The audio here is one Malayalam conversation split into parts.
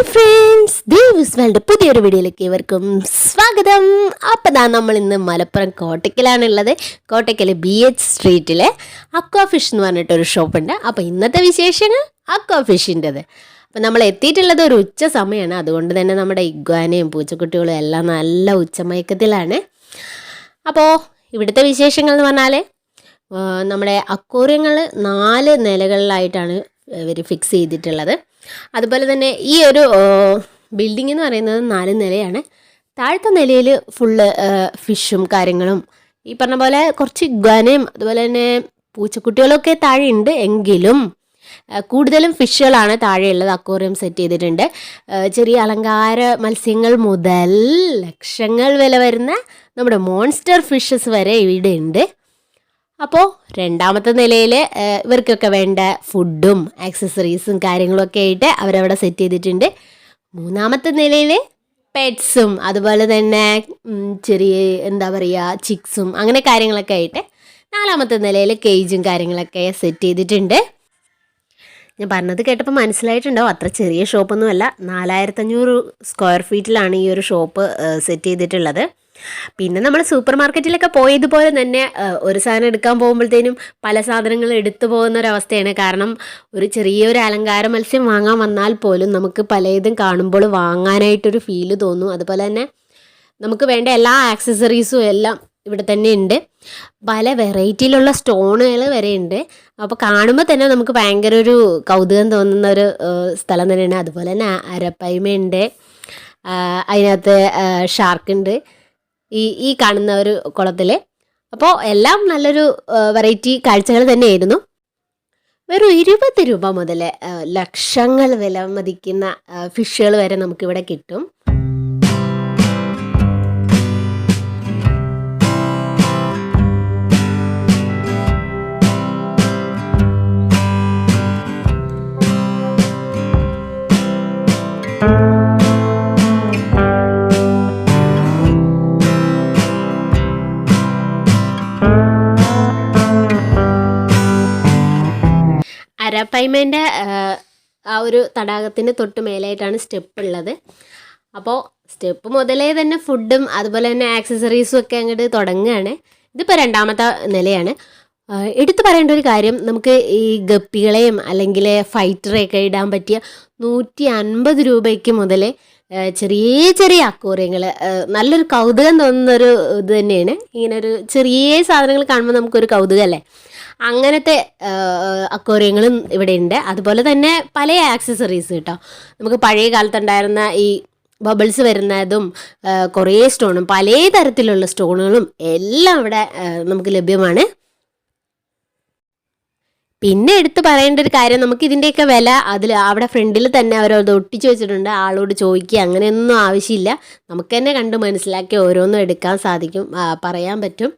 ഹായ് ഫ്രണ്ട്സ് ദേവസ് വേൾഡ് പുതിയൊരു വീഡിയോയിലേക്ക് ഇവർക്കും സ്വാഗതം. അപ്പം ദാ നമ്മൾ ഇന്ന് മലപ്പുറം കോട്ടയ്ക്കലാണുള്ളത്. കോട്ടയ്ക്കൽ ബി എച്ച് സ്ട്രീറ്റിലെ അക്വാ ഫിഷ് എന്ന് പറഞ്ഞിട്ടൊരു ഷോപ്പുണ്ട്. അപ്പോൾ ഇന്നത്തെ വിശേഷങ്ങൾ അക്വാ ഫിഷിന്റെത് അപ്പം നമ്മൾ എത്തിയിട്ടുള്ളത് ഒരു ഉച്ച സമയമാണ്. അതുകൊണ്ട് തന്നെ നമ്മുടെ ഇഗ്വാനയും പൂച്ചക്കുട്ടികളും എല്ലാം നല്ല ഉച്ചമയക്കത്തിലാണ്. അപ്പോൾ ഇവിടുത്തെ വിശേഷങ്ങൾ എന്ന് പറഞ്ഞാൽ നമ്മുടെ അക്വോറിയങ്ങൾ നാല് നിലകളിലായിട്ടാണ് ഇവർ ഫിക്സ് ചെയ്തിട്ടുള്ളത്. അതുപോലെ തന്നെ ഈ ഒരു ബിൽഡിംഗ് എന്ന് പറയുന്നത് നാല് നിലയാണ്. താഴത്തെ നിലയിൽ ഫുള്ള് ഫിഷും കാര്യങ്ങളും ഈ പറഞ്ഞ പോലെ കുറച്ച് ഗനയും അതുപോലെ തന്നെ പൂച്ചക്കുട്ടികളൊക്കെ താഴെ ഉണ്ട് എങ്കിലും കൂടുതലും ഫിഷുകളാണ് താഴെയുള്ളത് അക്വേറിയം സെറ്റ് ചെയ്തിട്ടുണ്ട്. ചെറിയ അലങ്കാര മത്സ്യങ്ങൾ മുതൽ ലക്ഷങ്ങൾ വില വരുന്ന നമ്മുടെ മോൺസ്റ്റർ ഫിഷസ് വരെ ഇവിടെ ഉണ്ട്. അപ്പോൾ രണ്ടാമത്തെ നിലയിൽ ഇവർക്കൊക്കെ വേണ്ട ഫുഡും ആക്സസറീസും കാര്യങ്ങളൊക്കെ ആയിട്ട് അവരവിടെ സെറ്റ് ചെയ്തിട്ടുണ്ട്. മൂന്നാമത്തെ നിലയിൽ പെറ്റ്സും അതുപോലെ തന്നെ ചെറിയ എന്താ പറയുക ചിക്സും അങ്ങനെ കാര്യങ്ങളൊക്കെ ആയിട്ട് നാലാമത്തെ നിലയിൽ കേജും കാര്യങ്ങളൊക്കെ സെറ്റ് ചെയ്തിട്ടുണ്ട്. ഞാൻ പറഞ്ഞത് കേട്ടപ്പോൾ മനസ്സിലായിട്ടുണ്ടാവും അത്ര ചെറിയ ഷോപ്പൊന്നുമല്ല നാലായിരത്തഞ്ഞൂറ് സ്ക്വയർ ഫീറ്റിലാണ് ഈ ഒരു ഷോപ്പ് സെറ്റ് ചെയ്തിട്ടുള്ളത്. പിന്നെ നമ്മൾ സൂപ്പർ മാർക്കറ്റിലൊക്കെ പോയതുപോലെ തന്നെ ഒരു സാധനം എടുക്കാൻ പോകുമ്പോഴത്തേനും പല സാധനങ്ങൾ എടുത്തു പോകുന്ന ഒരു അവസ്ഥയാണ് കാരണം ഒരു ചെറിയൊരു അലങ്കാര മത്സ്യം വാങ്ങാൻ വന്നാൽ പോലും നമുക്ക് പലതും കാണുമ്പോൾ വാങ്ങാനായിട്ടൊരു ഫീൽ തോന്നും. അതുപോലെ തന്നെ നമുക്ക് വേണ്ട എല്ലാ ആക്സസറീസും എല്ലാം ഇവിടെ തന്നെ ഉണ്ട്. പല വെറൈറ്റിയിലുള്ള സ്റ്റോണുകൾ വരെ ഉണ്ട്. അപ്പോൾ കാണുമ്പോൾ തന്നെ നമുക്ക് ഭയങ്കര ഒരു കൗതുകം തോന്നുന്ന ഒരു സ്ഥലം തന്നെയാണ്. അതുപോലെ തന്നെ അരപ്പൈമ ഉണ്ട് അതിനകത്ത് ഷാർക്ക് ഉണ്ട്. ഈ ഈ കാണുന്ന ഒരു കുളത്തിൽ അപ്പോൾ എല്ലാം നല്ലൊരു വെറൈറ്റി കാഴ്ചകൾ തന്നെയായിരുന്നു. വെറും ഇരുപത് രൂപ മുതൽ ലക്ഷങ്ങൾ വില മതിക്കുന്ന ഫിഷുകൾ വരെ നമുക്കിവിടെ കിട്ടും. അരപ്പൈമേന്റെ ആ ഒരു തടാകത്തിന് തൊട്ട് മേലായിട്ടാണ് സ്റ്റെപ്പ് ഉള്ളത്. അപ്പോൾ സ്റ്റെപ്പ് മുതലേ തന്നെ ഫുഡും അതുപോലെ തന്നെ ആക്സസറീസും ഒക്കെ അങ്ങോട്ട് തുടങ്ങുകയാണ്. ഇതിപ്പോൾ രണ്ടാമത്തെ നിലയാണ്. എടുത്തു പറയേണ്ട ഒരു കാര്യം നമുക്ക് ഈ ഗപ്പികളെയും അല്ലെങ്കിൽ ഫൈറ്ററെയൊക്കെ ഇടാൻ പറ്റിയ നൂറ്റി അൻപത് രൂപയ്ക്ക് മുതൽ ചെറിയ ചെറിയ അക്കോറിയങ്ങൾ നല്ലൊരു കൗതുകം തോന്നുന്നൊരു ഇത് തന്നെയാണ്. ഇങ്ങനെ ഒരു ചെറിയ സാധനങ്ങൾ കാണുമ്പോൾ നമുക്കൊരു കൗതുകം അല്ലേ? അങ്ങനത്തെ അക്കോറിയങ്ങളും ഇവിടെ ഉണ്ട് അതുപോലെ തന്നെ പല ആക്സസറീസ് കേട്ടോ. നമുക്ക് പഴയ കാലത്തുണ്ടായിരുന്ന ഈ ബബിൾസ് വരുന്നതും കുറേ സ്റ്റോണും പല തരത്തിലുള്ള സ്റ്റോണുകളും എല്ലാം ഇവിടെ നമുക്ക് ലഭ്യമാണ്. പിന്നെ എടുത്തു പറയേണ്ട ഒരു കാര്യം നമുക്ക് ഇതിന്റെയൊക്കെ വില അതിൽ അവിടെ ഫ്രണ്ടിൽ തന്നെ അവരത് ഒട്ടിച്ചു വെച്ചിട്ടുണ്ട്. ആളോട് ചോദിക്കുക അങ്ങനെയൊന്നും ആവശ്യമില്ല. നമുക്ക് തന്നെ കണ്ട് മനസ്സിലാക്കി ഓരോന്നും എടുക്കാൻ സാധിക്കും പറയാൻ പറ്റും.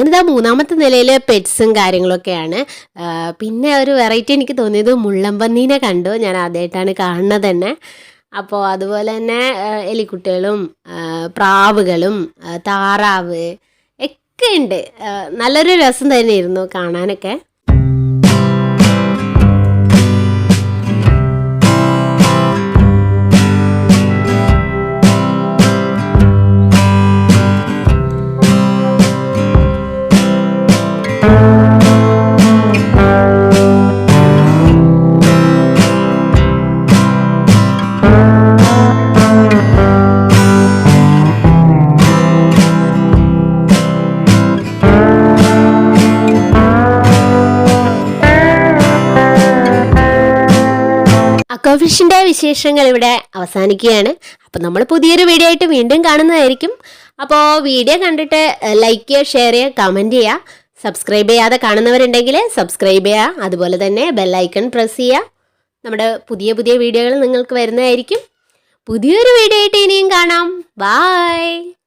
അങ്ങനെ ഇതാ മൂന്നാമത്തെ നിലയിൽ പെറ്റ്സും കാര്യങ്ങളൊക്കെയാണ്. പിന്നെ ഒരു വെറൈറ്റി എനിക്ക് തോന്നിയത് മുള്ളമ്പന്നീനെ കണ്ടു. ഞാൻ ആദ്യമായിട്ടാണ് കാണുന്നത് തന്നെ. അപ്പോൾ അതുപോലെ തന്നെ എലിക്കുട്ടികളും പ്രാവുകളും താറാവ് ഒക്കെ ഉണ്ട്. നല്ലൊരു രസം തന്നെയായിരുന്നു കാണാനൊക്കെ. അക്കോഫിഷിന്റെ വിശേഷങ്ങൾ ഇവിടെ അവസാനിക്കുകയാണ്. അപ്പോൾ നമ്മൾ പുതിയൊരു വീഡിയോ ആയിട്ട് വീണ്ടും കാണുന്നതായിരിക്കും. അപ്പോൾ വീഡിയോ കണ്ടിട്ട് ലൈക്ക് ചെയ്യുക ഷെയർ ചെയ്യുക കമന്റ് ചെയ്യുക. സബ്സ്ക്രൈബ് ചെയ്യാതെ കാണുന്നവരുണ്ടെങ്കിൽ സബ്സ്ക്രൈബ് ചെയ്യുക. അതുപോലെ തന്നെ ബെല്ലൈക്കൺ പ്രസ് ചെയ്യുക. നമ്മുടെ പുതിയ പുതിയ വീഡിയോകൾ നിങ്ങൾക്ക് വരുന്നതായിരിക്കും. പുതിയൊരു വീഡിയോ ആയിട്ട് ഇനിയും കാണാം. ബായ്